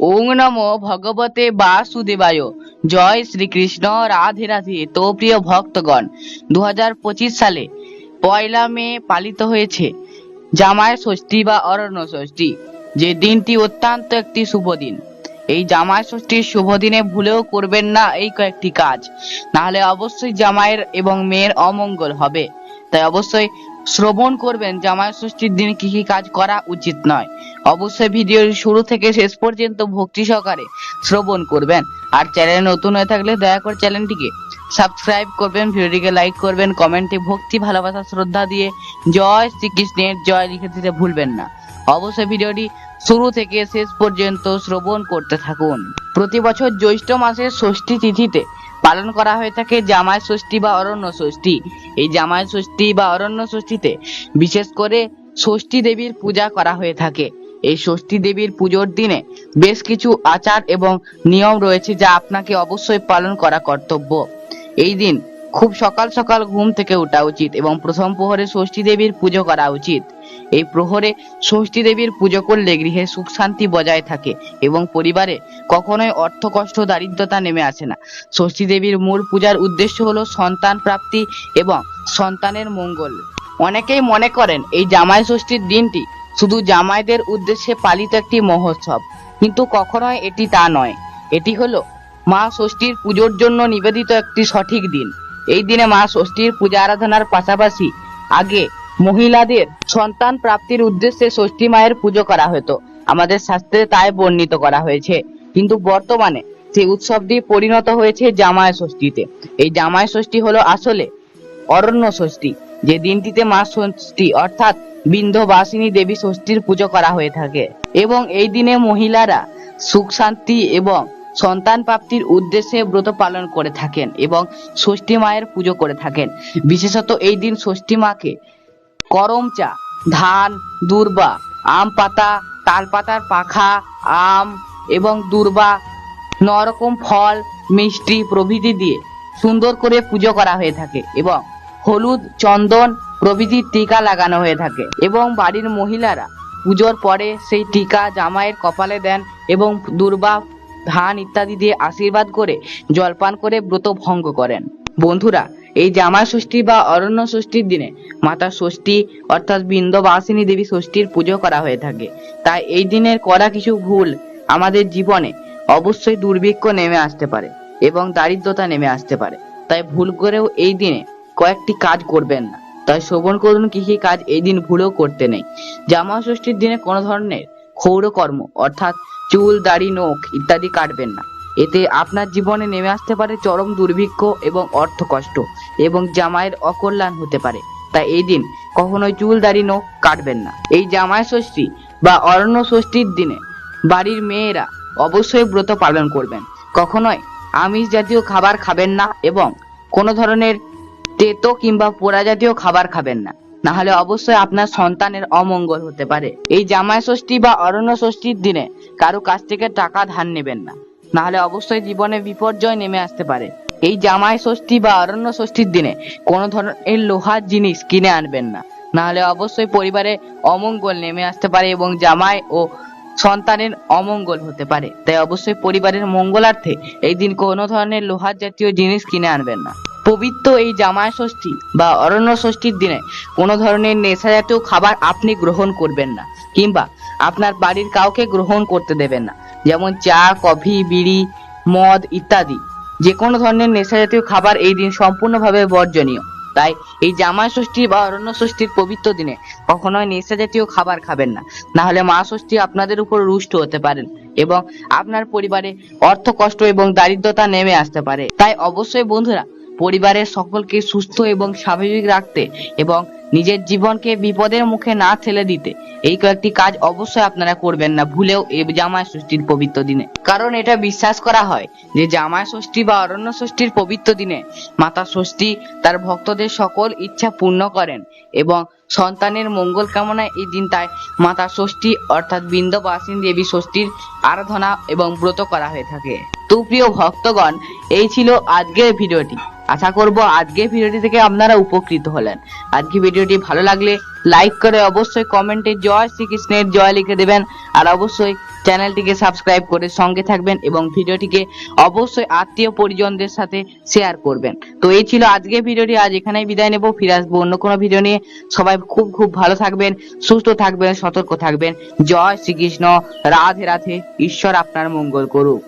ওং নমো ভগবতে বাসুদেবায়। জয় শ্রীকৃষ্ণ, রাধে রাধে। তো প্রিয় ভক্তগণ দু সালে পয়লা মে পালিত হয়েছে জামাই ষষ্ঠী বা অরণ্য ষষ্ঠী, যে দিনটি অত্যন্ত একটি শুভ দিন। এই জামাই ষষ্ঠীর শুভ দিনে ভুলেও করবেন না এই কয়েকটি কাজ। নাহলে অবশ্যই জামাইয়ের এবং মেয়ের অমঙ্গল হবে। তাই অবশ্যই শ্রবণ করবেন, জামাই ষষ্ঠীর দিনে কি কি কাজ করা উচিত নয়। অবশ্যই ভিডিওর শুরু থেকে শেষ পর্যন্ত ভক্তি সহকারে শ্রবণ করবেন। আর চ্যানেল নতুন হয়ে থাকলে দয়া করে চ্যানেলটিকে সাবস্ক্রাইব করবেন, ভিডিওটিকে লাইক করবেন, কমেন্টে ভক্তি, ভালোবাসা, শ্রদ্ধা দিয়ে জয় শ্রীকৃষ্ণের জয় লিখে দিতে ভুলবেন না। অবশ্যই ভিডিওটি শুরু থেকে শেষ পর্যন্ত শ্রবণ করতে থাকুন। প্রতি বছর জ্যৈষ্ঠ মাসের ষষ্ঠী তিথিতে পালন করা হয়ে থাকে জামাই ষষ্ঠী বা অরণ্য ষষ্ঠী। এই জামাই ষষ্ঠী বা অরণ্য ষষ্ঠীতে বিশেষ করে ষষ্ঠী দেবীর পূজা করা হয়ে থাকে। এই ষষ্ঠী দেবীর পুজোর দিনে বেশ কিছু আচার এবং নিয়ম রয়েছে যা আপনাকে অবশ্যই পালন করা কর্তব্য। এই দিন খুব সকাল সকাল ঘুম থেকে ওঠা উচিত এবং প্রথম প্রহরে ষষ্ঠী দেবীর পুজো করা উচিত। এই প্রহরে ষষ্ঠী দেবীর পুজো করলে গৃহে সুখ শান্তি বজায় থাকে এবং পরিবারে কখনোই অর্থ কষ্ট দারিদ্রতা নেমে আসে না। ষষ্ঠী দেবীর মূল পূজার উদ্দেশ্য হলো সন্তান প্রাপ্তি এবং সন্তানের মঙ্গল। অনেকেই মনে করেন এই জামাই ষষ্ঠীর দিনটি শুধু জামাইদের উদ্দেশ্যে পালিত একটি মহোৎসব, কিন্তু কখনোই এটি তা নয়। এটি হলো মা ষষ্ঠীর পুজোর জন্য নিবেদিত একটি সঠিক দিন। এই দিনে মা ষষ্ঠীর পূজা আরাধনার পাশাপাশি আগে মহিলাদের সন্তান প্রাপ্তির উদ্দেশ্যে ষষ্ঠী মায়ের পুজো করা হতো। আমাদের শাস্ত্রে তাই বর্ণিত করা হয়েছে। কিন্তু বর্তমানে সেই উৎসবটি পরিণত হয়েছে জামাই ষষ্ঠীতে। এই জামাই ষষ্ঠী হলো আসলে অরণ্য ষষ্ঠী। যে দিনটিতে মা ষষ্ঠী অর্থাৎ বিন্ধবাসিনী দেবী ষষ্ঠীর পুজো করা হয়ে থাকে। এবং এই দিনে মহিলারা সুখ শান্তি এবং সন্তান প্রাপ্তির উদ্দেশ্যে ব্রত পালন করে থাকেন এবং ষষ্ঠী মায়ের পুজো করে থাকেন। বিশেষত এই দিন ষষ্ঠী মাকে করম চা, ধান, দূর্বা, আম পাতা, তাল পাতার পাখা, আম এবং দূর্বা, নরকম ফল, মিষ্টি প্রভৃতি দিয়ে সুন্দর করে পুজো করা হয়ে থাকে এবং হলুদ, চন্দন প্রভৃতির টিকা লাগানো হয়ে থাকে এবং বাড়ির মহিলারা পুজোর পরে সেই টিকা জামাইয়ের কপালে দেন এবং দুর্বা ধান ইত্যাদি দিয়ে আশীর্বাদ করে জলপান করে ব্রত ভঙ্গ করেন। বন্ধুরা, এই জামাই ষষ্ঠী বা অরণ্য ষষ্ঠীর দিনে মাতা ষষ্ঠী অর্থাৎ বিন্দবাসিনী দেবী ষষ্ঠীর পুজো করা হয়ে থাকে। তাই এই দিনের করা কিছু ভুল আমাদের জীবনে অবশ্যই দুর্ভিক্ষ নেমে আসতে পারে এবং দারিদ্রতা নেমে আসতে পারে। তাই ভুল করেও এই দিনে কয়েকটি কাজ করবেন না। তাই শ্রবণ করুন কি কি কাজ এই দিন ভুলেও করতে নেই। জামা ষষ্ঠীর দিনে কোনো ধরনের ক্ষৌর কর্ম অর্থাৎ চুল, দাড়ি, নখ ইত্যাদি কাটবেন না। এতে আপনার জীবনে নেমে আসতে পারে চরম দুর্ভিক্ষ এবং অর্থ কষ্ট এবং জামাইয়ের অকল্যাণ হতে পারে। তাই এই দিন কখনোই চুল, দাড়ি, নখ কাটবেন না। এই জামাই ষষ্ঠী বা অরণ্য ষষ্ঠীর দিনে বাড়ির মেয়েরা অবশ্যই ব্রত পালন করবেন। কখনোই আমিষ জাতীয় খাবার খাবেন না এবং কোনো ধরনের তেতো কিংবা পোড়া জাতীয় খাবার খাবেন না। না হলে অবশ্যই আপনার সন্তানের অমঙ্গল হতে পারে। এই জামাই ষষ্ঠী বা অরণ্য ষষ্ঠীর দিনে কারও কাছ থেকে টাকা ধার নেবেন না। না হলে অবশ্যই জীবনে বিপর্যয় নেমে আসতে পারে। এই জামাই ষষ্ঠী বা অরণ্য ষষ্ঠীর দিনে কোনো ধরনের লোহার জিনিস কিনে আনবেন না। না হলে অবশ্যই পরিবারে অমঙ্গল নেমে আসতে পারে এবং জামাই ও সন্তানের অমঙ্গল হতে পারে। তাই অবশ্যই পরিবারের মঙ্গলার্থে এই দিন কোনো ধরনের লোহার জাতীয় জিনিস কিনে আনবেন না। পবিত্র এই জামাই ষষ্ঠী বা অরণ্য ষষ্ঠীর দিনে কোনো ধরনের নেশা জাতীয় খাবার আপনি গ্রহণ করবেন না, কিংবা আপনার বাড়ির কাউকে গ্রহণ করতে দেবেন না। যেমন চা, কফি, বিড়ি, মদ ইত্যাদি। যে কোনো ধরনের নেশা জাতীয় খাবার এই দিন সম্পূর্ণভাবে বর্জনীয়। তাই এই জামাই ষষ্ঠী বা অরণ্য ষষ্ঠীর পবিত্র দিনে কখনোই নেশা জাতীয় খাবার খাবেন না। না হলে মা ষষ্ঠী আপনাদের উপর রুষ্ট হতে পারেন এবং আপনার পরিবারে অর্থ কষ্ট এবং দারিদ্রতা নেমে আসতে পারে। তাই অবশ্যই বন্ধুরা পরিবারের সকলকে সুস্থ এবং স্বাভাবিক রাখতে এবং নিজের জীবনকে বিপদের মুখে না ঠেলে দিতে। এই কয়েকটি কাজ অবশ্যই আপনারা করবেন না, ভুলেও এই জামাই ষষ্ঠীর পবিত্র দিনে। কারণ এটা বিশ্বাস করা হয় যে জামাই ষষ্ঠী বা অরণ্য ষষ্ঠীর পবিত্র দিনে মাতা ষষ্ঠী তার ভক্তদের সকল ইচ্ছা পূর্ণ করেন এবং সন্তানের মঙ্গল কামনায় এই দিন তাই মাতা ষষ্ঠী অর্থাৎ বৃন্দবাসিনী দেবী ষষ্ঠীর আরাধনা এবং ব্রত করা হয়ে থাকে। তো প্রিয় ভক্তগণ, এই ছিল আজকের ভিডিওটি। আশা করব আজকের ভিডিওটি থেকে আপনারা উপকৃত হলেন। আজকে ভিডিওটি ভালো লাগলে লাইক করে অবশ্যই কমেন্টে জয় শ্রীকৃষ্ণের জয় লিখে দেবেন। আর অবশ্যই চ্যানেলটিকে সাবস্ক্রাইব করে সঙ্গে থাকবেন এবং ভিডিওটিকে অবশ্যই আত্মীয় পরিজনদের সাথে শেয়ার করবেন। তো এই ছিল আজকের ভিডিওটি। আজ এখানেই বিদায় নেব। ফিরে আসব অন্য কোনো ভিডিও নিয়ে। সবাই খুব খুব ভালো থাকবেন, সুস্থ থাকবেন, সতর্ক থাকবেন। জয় শ্রীকৃষ্ণ। রাধে রাধে। ঈশ্বর আপনার মঙ্গল করুক।